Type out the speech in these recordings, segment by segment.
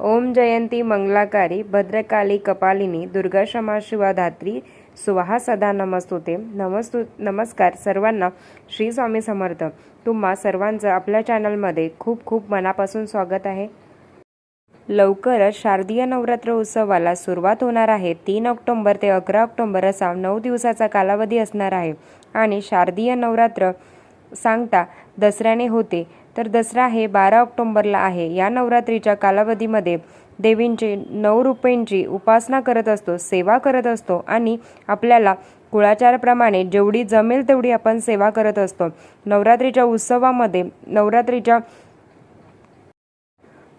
ओम जयंती मंगलाकारी भद्रकाली कपालिनी दुर्गा क्षमा शिवाधात्री सुवाहा सदा नमस्तुते. नमस्तु नमस्कार सर्वांना. श्री स्वामी समर्थ. तुम्हा सर्वांचं आपल्या चॅनलमध्ये खूप खूप मनापासून स्वागत आहे. लवकरच शारदीय नवरात्र उत्सवाला सुरुवात होणार आहे. तीन ऑक्टोंबर ते अकरा ऑक्टोंबर असा नऊ दिवसाचा कालावधी असणार आहे. आणि शारदीय नवरात्र सांगता दसऱ्याने होते. तर दसरा हे बारा ऑक्टोंबरला आहे. या नवरात्रीच्या कालावधीमध्ये देवींची नऊ रुपयांची उपासना करत असतो सेवा करत असतो आणि आपल्याला कुळाचारप्रमाणे जेवढी जमेल तेवढी आपण सेवा करत असतो. नवरात्रीच्या उत्सवामध्ये नवरात्रीच्या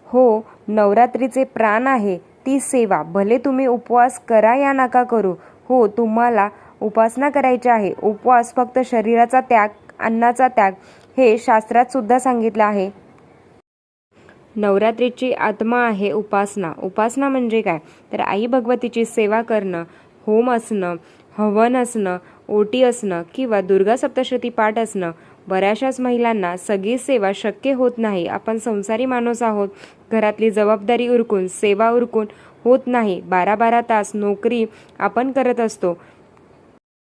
हो नवरात्रीचे प्राण आहे. ती सेवा. भले तुम्ही उपवास करा या नका करू. हो तुम्हाला उपासना करायची आहे. उपवास फक्त शरीराचा त्याग अन्नाचा त्याग हे शास्त्रात सुद्धा सांगितलं आहे. नवरात्रीची आत्मा आहे उपासना. उपासना म्हणजे काय? तर आई भगवतीची सेवा करणं होम असणं हवन असणं ओटी असणं किंवा दुर्गा सप्तशती पाठ असणं बऱ्याचशाच महिलांना सगळी सेवा शक्य होत नाही. आपण संसारी माणूस आहोत. घरातली जबाबदारी उरकून सेवा उरकून होत नाही. बारा बारा तास नोकरी आपण करत असतो.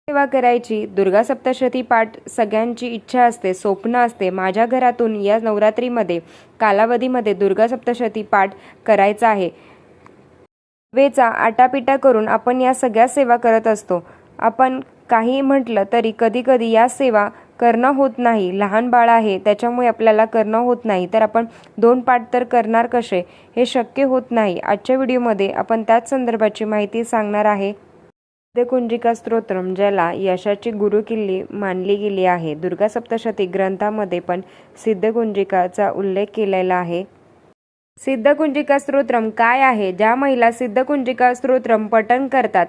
सेवा करायची दुर्गा सप्तशती पाठ सगळ्यांची इच्छा असते स्वप्न असते माझ्या घरातून या नवरात्रीमध्ये कालावधीमध्ये दुर्गा सप्तशती पाठ करायचा आहे. वेचा आटापिटा करून आपण या सगळ्या सेवा करत असतो. आपण काही म्हटलं तरी कधी कधी या सेवा करणं होत नाही. लहान बाळ आहे त्याच्यामुळे आपल्याला करणं होत नाही. तर आपण दोन पाठ तर करणार कसे? हे शक्य होत नाही. आजच्या व्हिडिओमध्ये आपण त्याच संदर्भाची माहिती सांगणार आहे. सिद्धकुंजिका स्तोत्रम ज्याला यशाची गुरुकिल्ली मानली गेली आहे. दुर्गा सप्तशती ग्रंथामध्ये पण सिद्धकुंजिकाचा उल्लेख केलेला आहे. सिद्धकुंजिका स्तोत्रम काय आहे? ज्या महिला सिद्धकुंजिका स्तोत्रम पठण करतात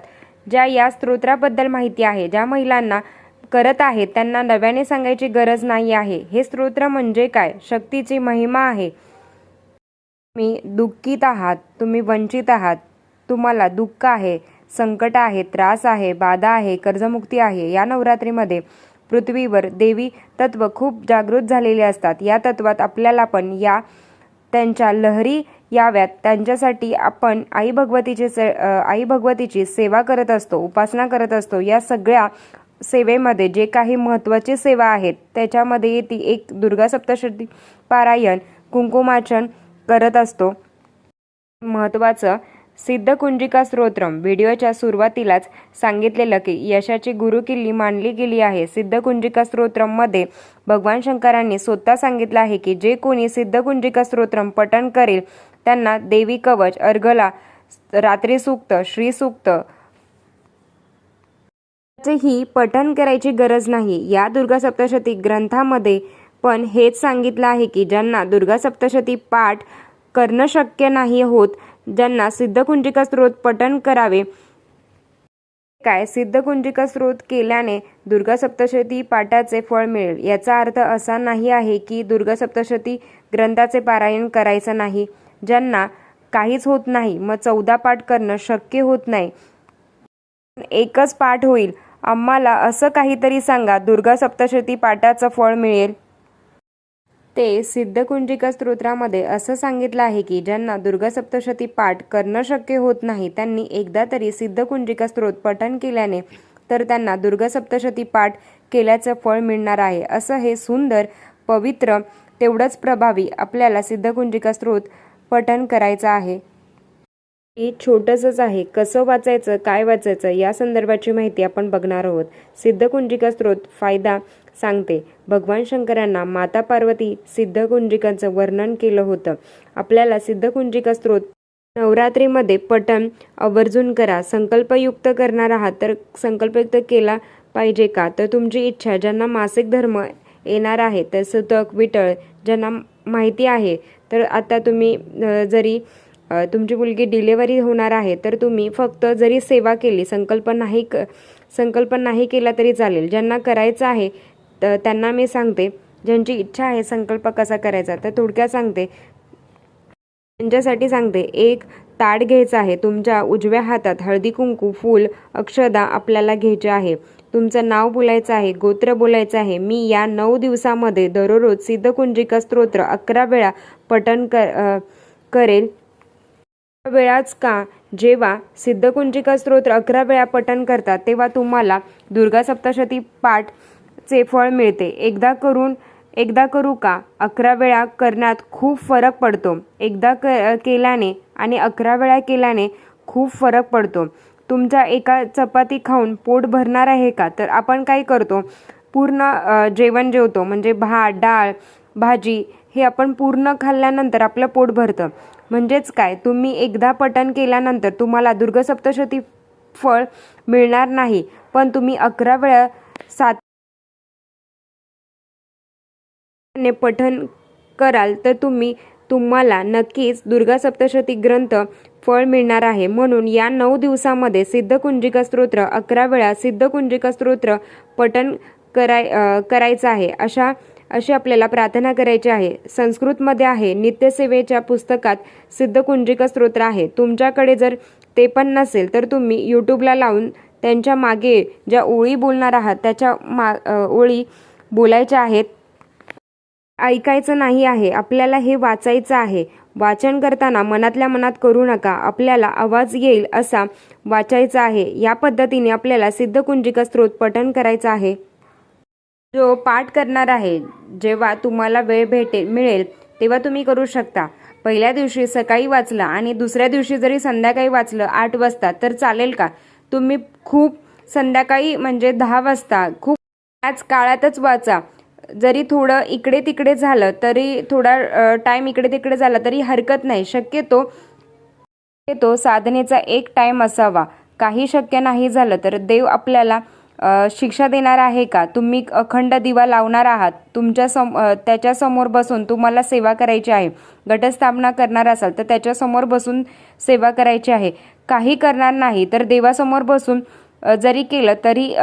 ज्या या स्तोत्राबद्दल माहिती आहे ज्या महिलांना करत आहेत त्यांना नव्याने सांगायची गरज नाही आहे. हे स्तोत्र म्हणजे काय? शक्तीची महिमा आहे. तुम्ही दुःखीत आहात तुम्ही वंचित आहात तुम्हाला दुःख आहे. संकट आहे त्रास आहे बाधा आहे कर्जमुक्ती आहे. या नवरात्रीमध्ये पृथ्वीवर देवी तत्व खूप जागृत झालेले असतात. या तत्वात आपल्याला पण या त्यांच्या लहरी याव्यात. त्यांच्यासाठी आपण आई भगवतीची से आई भगवतीची सेवा करत असतो उपासना करत असतो. या सगळ्या सेवेमध्ये जे काही महत्त्वाची सेवा आहेत त्याच्यामध्ये ती एक दुर्गा सप्तशती पारायण कुंकुमाचन करत असतो. महत्त्वाचं सिद्धकुंजिका स्तोत्रम. व्हिडिओच्या सुरुवातीलाच सांगितलेलं की यशाची गुरुकिल्ली मानली गेली आहे. सिद्धकुंजिका स्तोत्रममध्ये भगवान शंकरांनी स्वतः सांगितलं आहे की जे कोणी सिद्धकुंजिका स्तोत्रम पठण करेल त्यांना देवी कवच अर्घला रात्री सूक्त श्री सूक्त ही पठण करायची गरज नाही. या दुर्गा सप्तशती ग्रंथामध्ये पण हेच सांगितलं आहे की ज्यांना दुर्गा सप्तशती पाठ करणं शक्य नाही होत. ज्यांना सिद्धकुंजिका स्त्रोत पठण करावे काय सिद्धकुंजिका स्त्रोत केल्याने दुर्गा सप्तशती पाठाचे फळ मिळेल. याचा अर्थ असा नाही आहे की दुर्गा सप्तशती ग्रंथाचे पारायण करायचं नाही. ज्यांना काहीच होत नाही मग चौदा पाठ करणं शक्य होत नाही. एकच पाठ होईल. आम्हाला असं काहीतरी सांगा दुर्गा सप्तशती पाठाचं फळ मिळेल. ते सिद्धकुंजिका स्तोत्रामध्ये असं सांगितलं आहे की ज्यांना दुर्गा सप्तशती पाठ करणं शक्य होत नाही त्यांनी एकदा तरी सिद्धकुंजिका स्तोत्र पठण केल्याने तर त्यांना दुर्गा सप्तशती पाठ केल्याचं फळ मिळणार आहे. असं हे सुंदर पवित्र तेवढंच प्रभावी आपल्याला सिद्धकुंजिका स्तोत्र पठण करायचं आहे. हे छोटंसंच आहे. कसं वाचायचं काय वाचायचं या संदर्भाची माहिती आपण बघणार आहोत. सिद्धकुंजिका स्त्रोत फायदा सांगते. भगवान शंकरांना माता पार्वती सिद्धकुंजिकांचं वर्णन केलं होतं. आपल्याला सिद्धकुंजिका स्त्रोत नवरात्रीमध्ये पठण आवर्जून करा संकल्पयुक्त करणार आहात. तर संकल्पयुक्त केला पाहिजे का? तर तुमची इच्छा ज्यांना मासिक धर्म येणार आहे तर सुतक विटळ ज्यांना माहिती आहे तर आता तुम्ही जरी तुमची मुलगी डिलेवरी होणार आहे तर तुम्ही फक्त जरी सेवा केली संकल्प नाही क संकल्प नाही केला तरी चालेल. ज्यांना करायचं आहे तर त्यांना मी सांगते. ज्यांची इच्छा आहे संकल्प कसा करायचा तर थोडक्यात सांगते. त्यांच्यासाठी सांगते एक ताट घ्यायचं आहे. तुमच्या उजव्या हातात हळदी कुंकू फूल अक्षदा आपल्याला घ्यायचे आहे. तुमचं नाव बोलायचं आहे गोत्र बोलायचं आहे. मी या नऊ दिवसामध्ये दररोज सिद्धकुंजिका स्तोत्र अकरा वेळा पठण कर करेल. वेळाच का? जेव्हा सिद्धकुंजिका स्तोत्र अकरा वेळा पठण करतात तेव्हा तुम्हाला दुर्गा सप्तशती पाठचे फळ मिळते. एकदा करून एकदा करू का? अकरा वेळा करण्यात खूप फरक पडतो. एकदा क केल्याने आणि अकरा वेळा केल्याने खूप फरक पडतो. तुमच्या एका चपाती खाऊन पोट भरणार आहे का? तर आपण काय करतो? पूर्ण जेवण जेवतो. म्हणजे भात डाळ भाजी हे आपण पूर्ण खाल्ल्यानंतर आपलं पोट भरतं. म्हणजेच काय? तुम्ही एकदा पठण केल्यानंतर तुम्हाला दुर्गसप्तशती फळ मिळणार नाही पण तुम्ही अकरा वेळा सात ने पठण कराल तर तुम्ही तुम्हाला नक्कीच दुर्गा सप्तशती ग्रंथ फळ मिळणार आहे. म्हणून या नऊ दिवसामध्ये सिद्धकुंजिका स्तोत्र अकरा वेळा सिद्धकुंजिका स्तोत्र पठण कराय करायचं आहे. अशा अशी आपल्याला प्रार्थना करायची आहे. संस्कृतमध्ये आहे नित्यसेवेच्या पुस्तकात सिद्धकुंजिका स्तोत्र आहे. तुमच्याकडे जर ते पण नसेल तर तुम्ही यूट्यूबला लावून त्यांच्या मागे ज्या ओळी बोलणार आहात त्याच्या मा ओळी बोलायच्या आहेत. ऐकायचं नाही आहे. आपल्याला हे वाचायचं आहे. वाचन करताना मनातल्या मनात करू नका. आपल्याला आवाज येईल असा वाचायचा आहे. या पद्धतीने आपल्याला सिद्धकुंजिका स्त्रोत पठण करायचं आहे. जो पाठ करणार आहे जेव्हा तुम्हाला वेळ भेटेल मिळेल तेव्हा तुम्ही करू शकता. पहिल्या दिवशी सकाळी वाचलं आणि दुसऱ्या दिवशी जरी संध्याकाळी वाचलं आठ वाजता तर चालेल का? तुम्ही खूप संध्याकाळी म्हणजे दहा वाजता खूप त्याच काळातच वाचा. जरी थोडं इकडे तिकडे झालं तरी थोडा टाईम इकडे तिकडे झाला तरी हरकत नाही. शक्यतो शक्यतो साधनेचा एक टाईम असावा. काही शक्य नाही झालं तर देव आपल्याला शिक्षा देणार आहे का? तुम्ही अखंड दिवा लावणार आहात. तुमच्या सम त्याच्यासमोर बसून तुम्हाला सेवा करायची आहे. घटस्थापना करणार असाल तर त्याच्यासमोर बसून सेवा करायची आहे. काही करणार नाही तर देवासमोर बसून जरी केलं तरी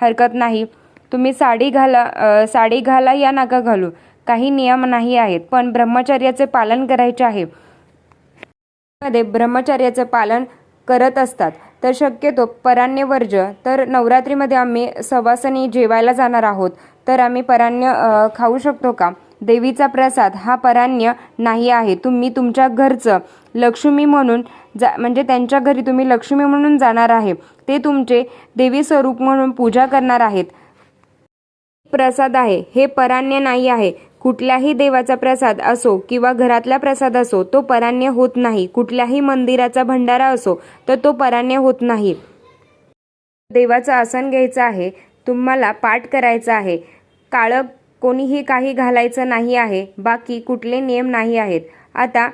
हरकत नाही. तुम्ही साडी घाला साडी घाला या नका घालू. काही नियम नाही आहेत पण ब्रह्मचर्याचे पालन करायचे आहे. मध्ये ब्रह्मचर्याचे पालन करत असतात. तर शक्यतो परान्यवर्ज तर नवरात्रीमध्ये आम्ही सवासनी जेवायला जाणार आहोत. तर आम्ही परान्य खाऊ शकतो का? देवीचा प्रसाद हा परान्य नाही आहे. तुम्ही तुमच्या घरचं लक्ष्मी म्हणून जा म्हणजे त्यांच्या घरी तुम्ही लक्ष्मी म्हणून जाणार आहे. ते तुमचे देवी स्वरूप म्हणून पूजा करणार आहेत. प्रसाद आहे. हे परान्य नाही आहे. कुठल्याही देवाचा प्रसाद असो किंवा घरातला प्रसाद असो तो परान्य होत नाही. कुठल्याही मंदिराचा भंडारा असो तर तो परान्य होत नाही. देवाचं आसन घ्यायचं आहे तुम्हाला पाठ करायचा आहे. काळं कोणीही काही घालायचं नाही आहे बाकी कुठले नियम नाही आहेत. आता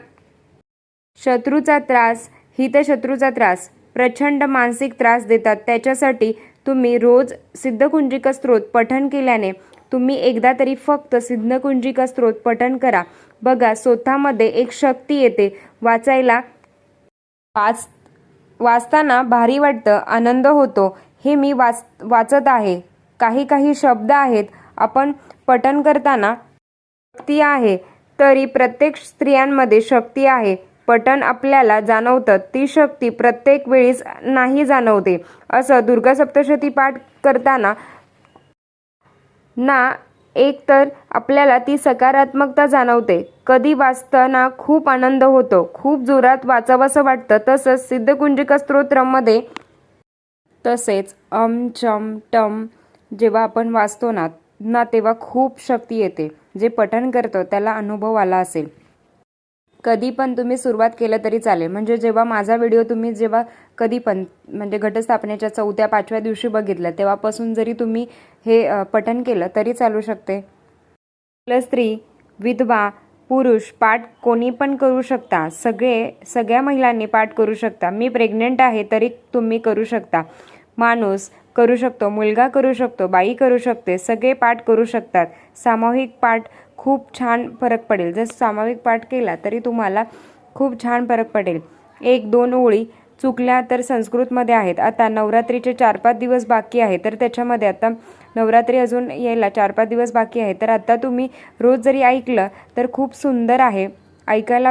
शत्रूचा त्रास हितशत्रूचा त्रास प्रचंड मानसिक त्रास देतात. त्याच्यासाठी तुम्ही रोज सिद्धकुंजिका स्त्रोत पठण केल्याने तुम्ही एकदा तरी फक्त सिद्धकुंजिका स्त्रोत पठण करा. बघा स्वतःमध्ये एक शक्ती येते. वाचायला वाच वाचताना भारी वाटतं आनंद होतो. हे मी वाच वाचत आहे. काही काही शब्द आहेत. आपण पठण करताना शक्ती आहे. तरी प्रत्येक स्त्रियांमध्ये शक्ती आहे. पठण आपल्याला जाणवतं. ती शक्ती प्रत्येक वेळीस नाही जाणवते. असं दुर्गा सप्तशती पाठ करताना ना एक तर आपल्याला ती सकारात्मकता जाणवते. कधी वाचताना खूप आनंद होतो. खूप जोरात वाचावंसं वाटतं. तसंच सिद्धकुंजिका स्तोत्रामध्ये तसेच अम चम टम जेव्हा आपण वाचतो ना ना तेव्हा खूप शक्ती येते. जे पठण करतो त्याला अनुभव आला असेल. कधी पण तुम्ही सुरुवात केलं तरी चालेल. म्हणजे जेव्हा माझा व्हिडिओ तुम्ही जेव्हा कधी पण म्हणजे घटस्थापनेच्या चौथ्या पाचव्या दिवशी बघितलं तेव्हापासून जरी तुम्ही हे पठन पठण केलं तरी चालू शकते. स्त्री विधवा पुरुष पाठ कोणी पण करू शकता. सगळे सगळ्या महिलांनी पाठ करू शकता. मी प्रेग्नेंट आहे तरी तुम्ही करू शकता. माणूस करू शकतो मुलगा करू शकतो बाई करू शकते सगळे पाठ करू शकतात. सामूहिक पाठ खूप छान फरक पडेल. जर सामाविक पाठ केला तरी तुम्हाला खूप छान फरक पडेल. एक दोन ओळी चुकल्या तर संस्कृतमध्ये आहेत. आता नवरात्रीचे चार पाच दिवस बाकी आहे तर त्याच्यामध्ये आता नवरात्री अजून यायला चार पाच दिवस बाकी आहे तर आता तुम्ही रोज जरी ऐकलं तर खूप सुंदर आहे. ऐकायला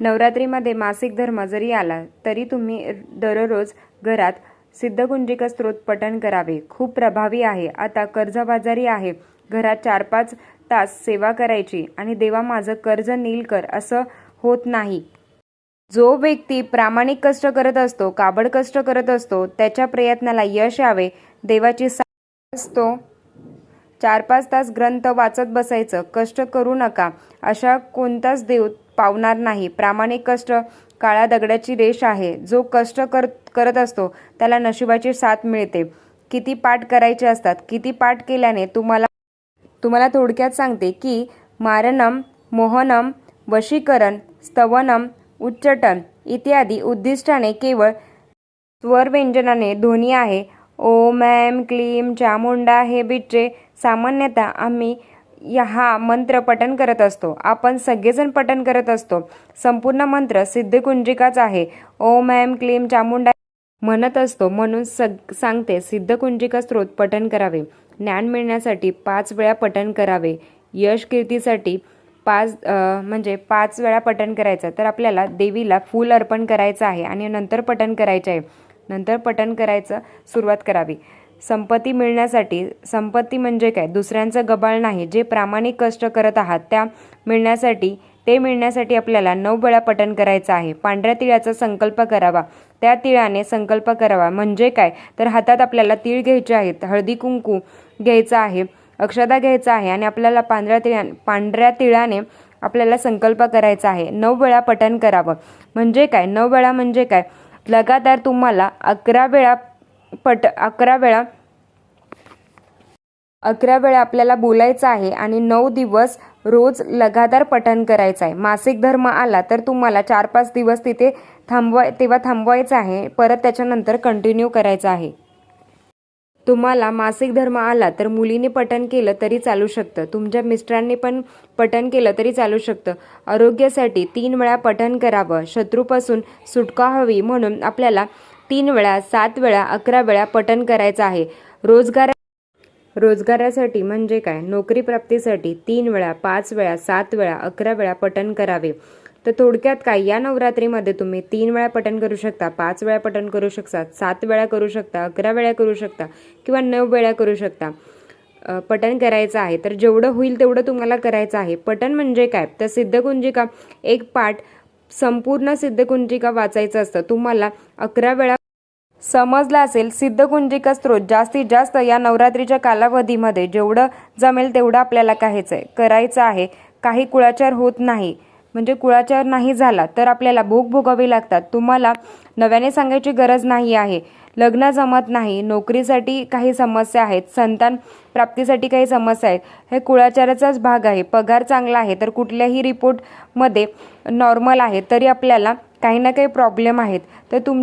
नवरात्रीमध्ये मासिक धर्म जरी आला तरी तुम्ही दररोज घरात सिद्धकुंजिका स्त्रोत पठण करावे. खूप प्रभावी आहे. आता कर्जबाजारी आहे. घरात चार पाच तास सेवा करायची आणि देवा माझं कर्ज नील कर असं होत नाही. जो व्यक्ती प्रामाणिक कष्ट करत असतो काबड कष्ट करत असतो त्याच्या प्रयत्नाला यश यावे देवाची असतो. चार पाच तास ग्रंथ वाचत बसायचं कष्ट करू नका अशा कोणताच देव पावणार नाही. प्रामाणिक कष्ट काळ्या दगडाची रेष आहे. जो कष्ट कर करत असतो त्याला नशिबाची साथ मिळते. किती पाठ करायचे असतात किती पाठ केल्याने तुम्हाला तुम्हाला थोडक्यात सांगते की मारणम मोहनम वशीकरण स्तवनम उच्चटन इत्यादी उद्दिष्टाने केवळ स्वरव्यंजनाने ध्वनी आहे. ओम ऐम क्लीम चामुंडा हे बिट्रे सामान्यतः आम्ही हा मंत्र पठन करत असतो. आपण सगळेजण पठन करत असतो. संपूर्ण मंत्र सिद्धकुंजिकाच आहे. ओम ऐम क्लीम चामुंडा म्हणत असतो म्हणून सग सांगते सिद्धकुंजिका स्त्रोत पठन करावे. ज्ञान मिळण्यासाठी पाच वेळा पठन करावे. यश कीर्तीसाठी पाच म्हणजे पाच वेळा पठन करायचं. तर आपल्याला देवीला फूल अर्पण करायचं आहे आणि नंतर पठन करायचं आहे. नंतर पठन करायचं सुरुवात करावी. संपत्ती मिळण्यासाठी संपत्ती म्हणजे काय? दुसऱ्यांचं गबाळ नाही. जे प्रामाणिक कष्ट करत आहात त्या मिळण्यासाठी ते मिळण्यासाठी आपल्याला नऊ वेळा पठण करायचं आहे. पांढऱ्या तिळाचा संकल्प करावा. त्या तिळाने संकल्प करावा. म्हणजे काय? तर हातात आपल्याला तीळ घ्यायचे आहेत. हळदी कुंकू घ्यायचं आहे अक्षदा घ्यायचा आहे आणि आपल्याला पांढऱ्या तिळ्या पांढऱ्या तिळाने आपल्याला संकल्प करायचा आहे. नऊ वेळा पठन करावं. म्हणजे काय? नऊ वेळा म्हणजे काय? लगातार तुम्हाला अकरा वेळा पट अकरा वेळा अकरा वेळा आपल्याला बोलायचं आहे आणि नऊ दिवस रोज लगातार पठण करायचं आहे. मासिक धर्म आला तर तुम्हाला चार पाच दिवस तिथे थांबवाय तेव्हा थांबवायचं आहे. परत त्याच्यानंतर कंटिन्यू करायचं आहे. तुम्हाला मासिक धर्म आला तर मुलीने पठण केलं तरी चालू शकतं. तुमच्या मिस्टरांनी पण पठण केलं तरी चालू शकतं. आरोग्यासाठी तीन वेळा पठण करावं. शत्रूपासून सुटका हवी म्हणून आपल्याला तीन वेळा सात वेळा अकरा वेळा पठण करायचं आहे. रोजगार रोजगारासाठी म्हणजे काय? नोकरी प्राप्तीसाठी तीन वेळा पाच वेळा सात वेळा अकरा वेळा पठण करावे. तर थोडक्यात काय? या नवरात्रीमध्ये तुम्ही तीन वेळा पठण करू शकता पाच वेळा पठण करू शकता सात वेळा करू शकता अकरा वेळा करू शकता किंवा नऊ वेळा करू शकता. पठण करायचं आहे तर जेवढं होईल तेवढं तुम्हाला करायचं आहे. पठण म्हणजे काय? तर सिद्धकुंजिका एक पाठ संपूर्ण सिद्धकुंजिका वाचायचं असतं. तुम्हाला अकरा वेळा समजला असेल सिद्धकुंजिका स्त्रोत जास्तीत जास्त या नवरात्रीच्या कालावधीमध्ये जेवढं जमेल तेवढं आपल्याला काहीच आहे करायचं आहे. काही कुळाचार होत नाही. म्हणजे कुळाचार नाही झाला तर आपल्याला भोग भोगावे लागतात. तुम्हाला नव्याने सांगायची गरज नाही आहे. लग्न जमत नाही. नोकरीसाठी काही समस्या आहेत. संतान प्राप्तीसाठी काही समस्या आहेत. हे कुळाचाराचाच भाग आहे. पगार चांगला आहे तर कुठल्याही रिपोर्टमध्ये नॉर्मल आहे तरी आपल्याला काही ना काही प्रॉब्लेम आहेत. तर तुम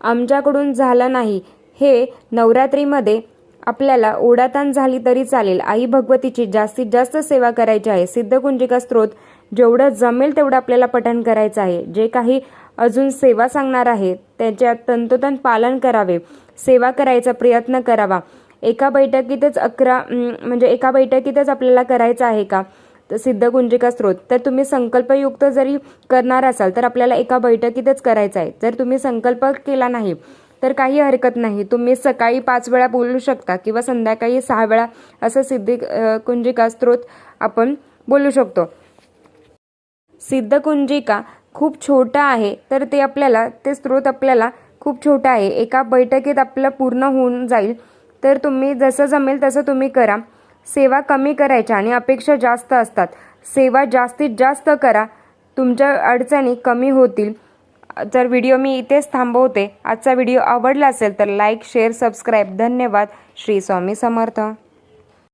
आमच्याकडून झालं नाही. हे नवरात्रीमध्ये आपल्याला ओढाताण झाली तरी चालेल. आई भगवतीची जास्तीत जास्त सेवा करायची आहे. सिद्धकुंजिका स्त्रोत जेवढं जमेल तेवढं आपल्याला पठण करायचं आहे. जे काही अजून सेवा सांगणार आहे त्याच्या तंतोतंत पालन करावे. सेवा करायचा प्रयत्न करावा. एका बैठकीतच अकरा म्हणजे एका बैठकीतच आपल्याला करायचं आहे का? तर सिद्धकुंजिका स्त्रोत तर तुम्ही संकल्पयुक्त जरी करणार असाल तर आपल्याला एका बैठकीतच करायचं आहे. जर तुम्ही संकल्प केला नाही तर काही हरकत नाही. तुम्ही सकाळी पाच वेळा बोलू शकता किंवा संध्याकाळी सहा वेळा असं सिद्धी कुंजिका स्त्रोत आपण बोलू शकतो. सिद्धकुंजिका खूप छोटा आहे तर ते आपल्याला ते स्रोत आपल्याला खूप छोटा आहे. एका बैठकीत आपलं पूर्ण होऊन जाईल. तर तुम्ही जसं जमेल तसं तुम्ही करा. सेवा कमी करायच्या आणि अपेक्षा जास्त असतात. सेवा जास्तीत जास्त करा. तुमच्या अडचणी कमी होतील. तर व्हिडिओ मी इथेच थांबवते आजचा व्हिडिओ आवडला असेल तर लाईक शेअर सबस्क्राईब. धन्यवाद. श्री स्वामी समर्थ.